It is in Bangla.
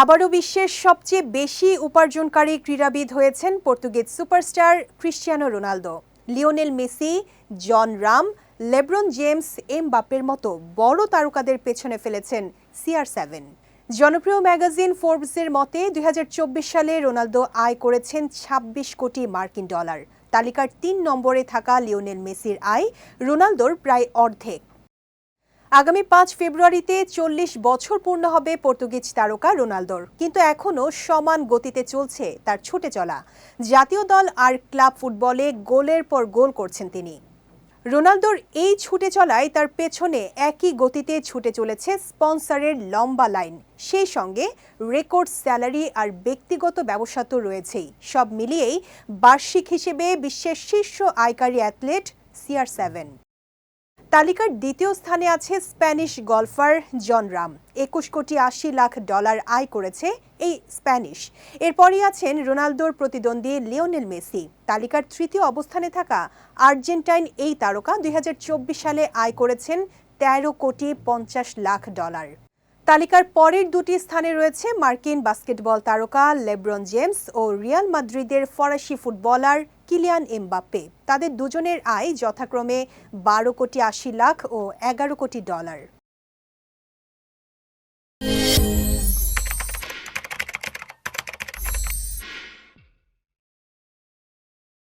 আবারও বিশ্বের সবচেয়ে বেশি উপার্জনকারী ক্রীড়াবিদ হয়েছেন Portuguese superstar Cristiano Ronaldo. Lionel Messi, Jon Rahm, LeBron James M বাপের মতো বড় তারকাদের পেছনে ফেলেছেন সিআর সেভেন। জনপ্রিয় ম্যাগাজিন ফোর্বসের মতে, দুই হাজার চব্বিশ সালে রোনালদো আয় করেছেন ২৬ কোটি মার্কিন ডলার। তালিকার তিন নম্বরে থাকা লিওনেল মেসির আয় রোনালদোর প্রায় অর্ধেক। আগামী পাঁচ ফেব্রুয়ারিতে চল্লিশ বছর পূর্ণ হবে পর্তুগিজ তারকা রোনালদোর। কিন্তু এখনও সমান গতিতে চলছে তার ছুটে চলা। জাতীয় দল আর ক্লাব ফুটবলে গোলের পর গোল করছেন তিনি। রোনালদোর এই ছুটে চলায় তার পেছনে একই গতিতে ছুটে চলেছে স্পন্সরের লম্বা লাইন। সেই সঙ্গে রেকর্ড স্যালারি আর ব্যক্তিগত ব্যবসা তো রয়েছেই। সব মিলিয়েই বার্ষিক হিসেবে বিশ্বের শীর্ষ আয়কারী অ্যাথলেট সিআর সেভেন। তালিকার দ্বিতীয় স্থানে আছে স্প্যানিশ গলফার জন রাম। একুশ কোটি আশি লাখ ডলার আয় করেছে এই স্প্যানিশ। এরপরই আছেন রোনালদোর প্রতিদ্বন্দ্বী লিওনেল মেসি। তালিকার তৃতীয় অবস্থানে থাকা আর্জেন্টাইন এই তারকা দুই হাজার চব্বিশ সালে আয় করেছেন তেরো কোটি পঞ্চাশ লাখ ডলার। তালিকার পরের দুটি স্থানে রয়েছে মার্কিন বাস্কেটবল তারকা লেব্রন জেমস ও রিয়াল মাদ্রিদের ফরাসি ফুটবলার কিলিয়ান এমবাপ্পে। তাদের দুজনের আয় যথাক্রমে বারো কোটি আশি লাখ ও এগারো কোটি ডলার।